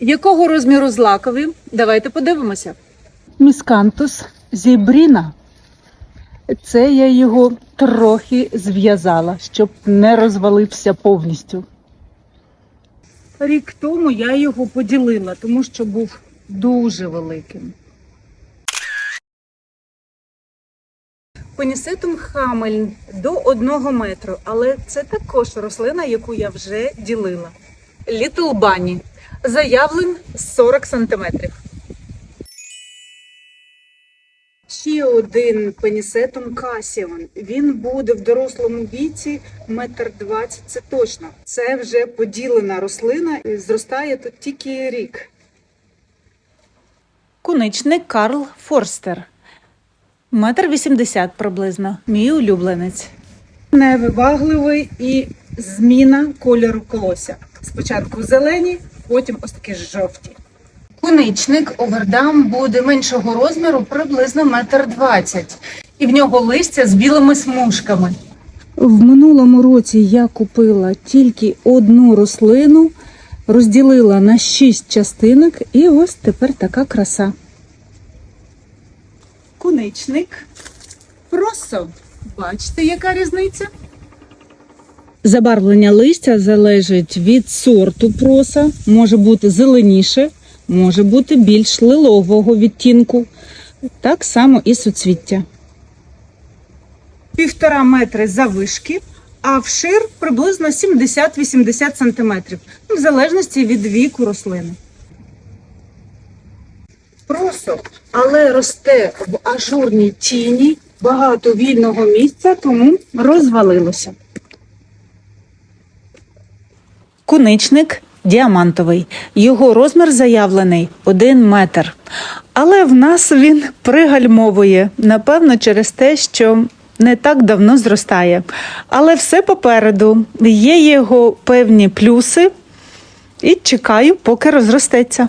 Якого розміру злакові? Давайте подивимося. Міскантус зібріна. Це я його трохи зв'язала, щоб не розвалився повністю. Рік тому я його поділила, тому що був дуже великим. Пенісетум хамель до одного метру, але це також рослина, яку я вже ділила. Літл Бані заявлен 40 сантиметрів. Ще один пенісетум касіон. Він буде в дорослому віці метр двадцять, це точно. Це вже поділена рослина, і зростає тут тільки рік. Куничник Карл Форстер. Метр вісімдесят приблизно. Мій улюбленець. Невибагливий і зміна кольору колося. Спочатку зелені, потім ось такі жовті. Куничник овердам буде меншого розміру, приблизно метр двадцять, і в нього листя з білими смужками. В минулому році я купила тільки одну рослину, розділила на шість частинок, і ось тепер така краса. Куничник. Просо. Бачите, яка різниця? Забарвлення листя залежить від сорту проса, може бути зеленіше, може бути більш лилового відтінку. Так само і суцвіття. Півтора метри завишки, а вшир приблизно 70-80 сантиметрів, в залежності від віку рослини. Просо, але росте в ажурній тіні, багато вільного місця, тому розвалилося. Куничник діамантовий. Його розмір заявлений 1 метр. Але в нас він пригальмовує, напевно, через те, що не так давно зростає. Але все попереду. Є його певні плюси, і чекаю, поки розростеться.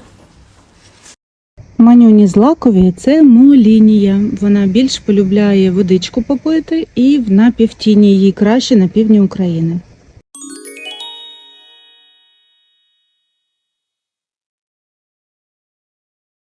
Манюні злакові це молінія. Вона більш полюбляє водичку попити і в напівтіні їй краще на півдні України.